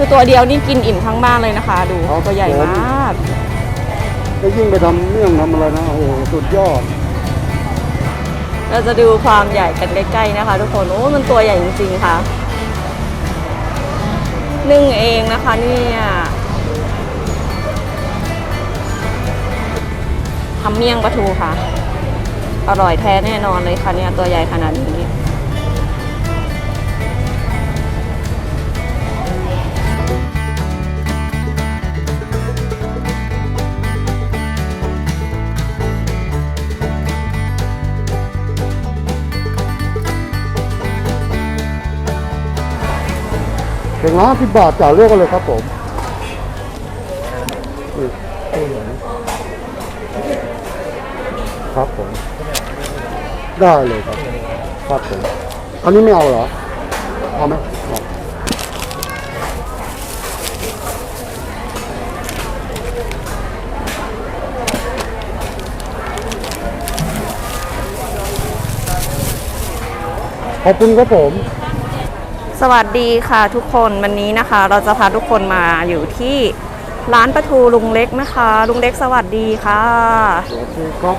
คือตัวเดียวนี่กินอิ่มทั้งบ้านเลยนะคะ ดูตัวใหญ่มากแล้วยิ่งไปทำเมี่ยงทำอะไรนะ โอ้โหสุดยอด เราจะดูความใหญ่กันใกล้ๆนะคะ ทุกคนโอ้มันตัวใหญ่จริงๆค่ะนึ่งเองนะคะเนี่ยทำเมี่ยงปลาทูค่ะ อร่อยแท้แน่นอนเลยค่ะเนี่ยตัวใหญ่ขนาดนี้ ถึงร้านสิบบาทจ่ายเลือกกันเลยครับผมครับผม ได้เลยครับ ครับผม อันนี้ไม่เอาเหรอ เอาไหมขอบคุณครับผม สวัสดีค่ะทุกคนวันนี้นะคะ เราจะพาทุกคนมาอยู่ที่ร้านปลาทูลุงเล็กนะคะ ลุงเล็กสวัสดีค่ะสวัสดีครับ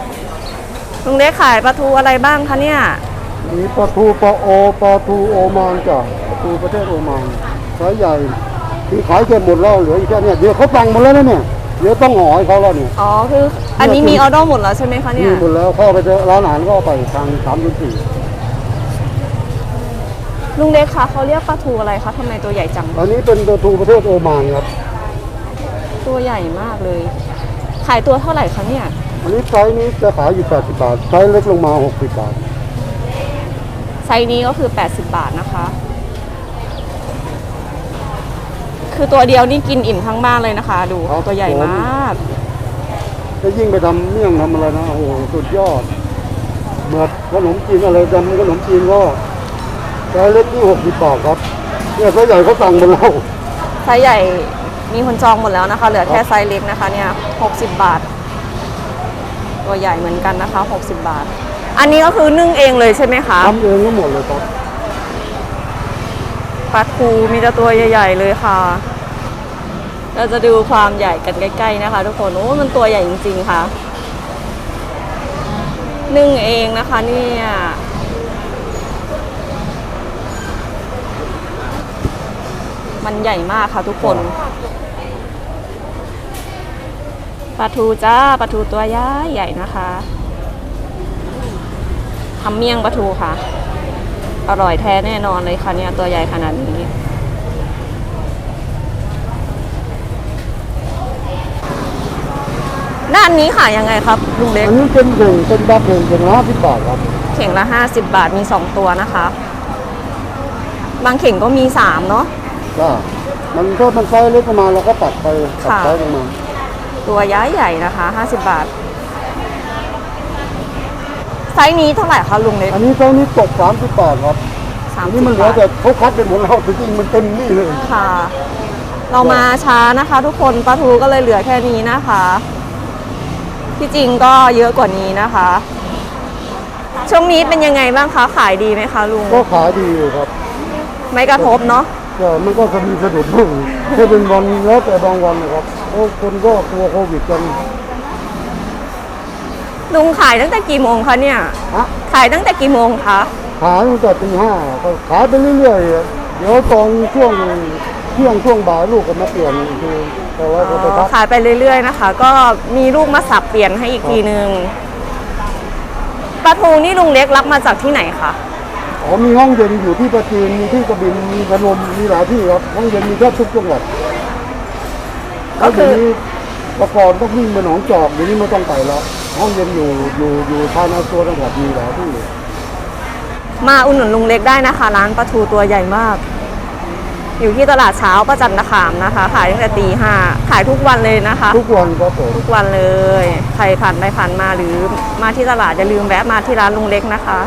ลุงเล็กขายปลาทูอะไรบ้างคะเนี่ยมีปลาทูปลาโอปลาทูโอมานจ้ะปลาทูประเทศโอมานไซส์ใหญ่ที่ขายเก็บหมดแล้วเหลืออีกแค่เนี้ยเดี๋ยวเขาสั่งหมดแล้วนะเนี่ยเดี๋ยวต้องห่อให้เขาแล้วเนี่ยอ๋อคืออันนี้มีออเดอร์หมดแล้วใช่ไหมคะเนี่มียหมดแล้วเข้าไปเจอร้านอาหารก็เอาไปทางสามถึงสี่ ลุงเล็กคะเขาเรียกปลาทูอะไรคะทำไมตัวใหญ่จัง อันนี้เป็นปลาทูประเทศโอมานครับ ตัวใหญ่มากเลย ขายตัวเท่าไหร่คะเนี่ย อันนี้ไซส์นี้จะขายอยู่ 80 บาท ไซส์เล็กลงมา 60 บาท ไซส์นี้ก็คือ 80 บาทนะคะ คือตัวเดียวนี่กินอิ่มทั้งบ้านเลยนะคะ ดูครับ ตัวใหญ่มากแล้วยิ่งไปทำเมี่ยงทำอะไรนะ โอ้โห สุดยอดเหมือนขนมจีนอะไรจำขนมจีนก็ ไซส์เล็กที่60บาทครับเนี่ยไซส์ใหญ่เขาสั่งหมดแล้วไซส์ใหญ่มีคนจองหมดแล้วนะคะ เหลือแค่ไซส์เล็กนะคะเนี่ย60 บาท ตัวใหญ่เหมือนกันนะคะ 60 บาท อันนี้ก็คือนึ่งเองเลยใช่ไหมคะทำเองทั้งหมดเลยครับปลาทูมีแต่ตัวใหญ่ ๆ เลยค่ะ เราจะดูความใหญ่กันใกล้ๆนะคะ ทุกคน โอ้ มันตัวใหญ่จริง ๆ ค่ะ นึ่งเองนะคะเนี่ย มันใหญ่มากค่ะทุกคนปลาทูจ้าปลาทูตัวใหญ่ใหญ่นะคะทำเมี่ยงปลาทูค่ะ อร่อยแท้แน่นอนเลยค่ะเนี่ยตัวใหญ่ขนาดนี้ด้านนี้ขายยังไงครับลุงเล็กอันนี้เป็นเข่งเป็นบาเข่งเป็นห้าสิบบาทครับเข่งละ50บาทมี2ตัวนะคะ บางเข่งก็มี3เนาะ จ้ามันก็มันไซส์เล็กประมาณเราก็ตัดไปตัดค่ะไซส์ลงมาตัวย้ายใหญ่นะคะ 50 บาท ไซส์นี้เท่าไหร่คะลุงเล็กอันนี้ไซส์นี้ตกสามสิบบาทครับอันนี้มัน30เหลือบาทแต่เขาคัดเป็นหมดแล้วจริงๆมันเต็มนี่เลยค่ะ เรามาช้านะคะ ทุกคนปลาทูก็เลยเหลือแค่นี้นะคะ ที่จริงก็เยอะกว่านี้นะคะ ช่วงนี้เป็นยังไงบ้างคะขายดีไหมคะลุงก็ขายดีอยู่ครับ ไม่กระทบเนาะ แต่มันก็จะมีสะดุดบ้างแค่เป็นวันแล้วแต่บางวันนะครับเพราะคนก็กลัวโควิดกันลุงขายตั้งแต่กี่โมงคะเนี่ย ฮะขายตั้งแต่กี่โมงคะ ขายตั้งแต่ตีห้าก็ขายไปเรื่อยๆเดี๋ยวตอนช่วงเที่ยงช่วงบ่ายลูกก็มาเปลี่ยนอีกทีแต่ว่าก็ไปพักขายไปเรื่อยๆนะคะ ก็มีลูกมาสับเปลี่ยนให้อีกทีนึงปลาทูนี่ลุงเล็กรับมาจากที่ไหนคะ อ๋อมีห้องเย็นอยู่ที่ประจีนมีที่กระบินมีพนมมีหลายที่ครับห้องเย็นมีแทบทุกจังหวัดก็คือแล้วเดี๋ยวนี้ประกอบต้องวิ่งไปหนองจอกเดี๋ยวนี้ไม่ต้องไปแล้วห้องเย็นอยู่อยู่อยู่ภายในตัวจังหวัดมีหลายที่มาอุดหนุนลุงเล็กได้นะคะ ร้านปลาทูตัวใหญ่มาก อยู่ที่ตลาดเช้าประจันตคามนะคะ ขายตั้งแต่ตีห้าขายทุกวันเลยนะคะ ทุกวันครับผมทุกวันเลย ใครผ่านไปผ่านมาหรือมาที่ตลาดอย่าลืมแวะมาที่ร้านลุงเล็กนะคะ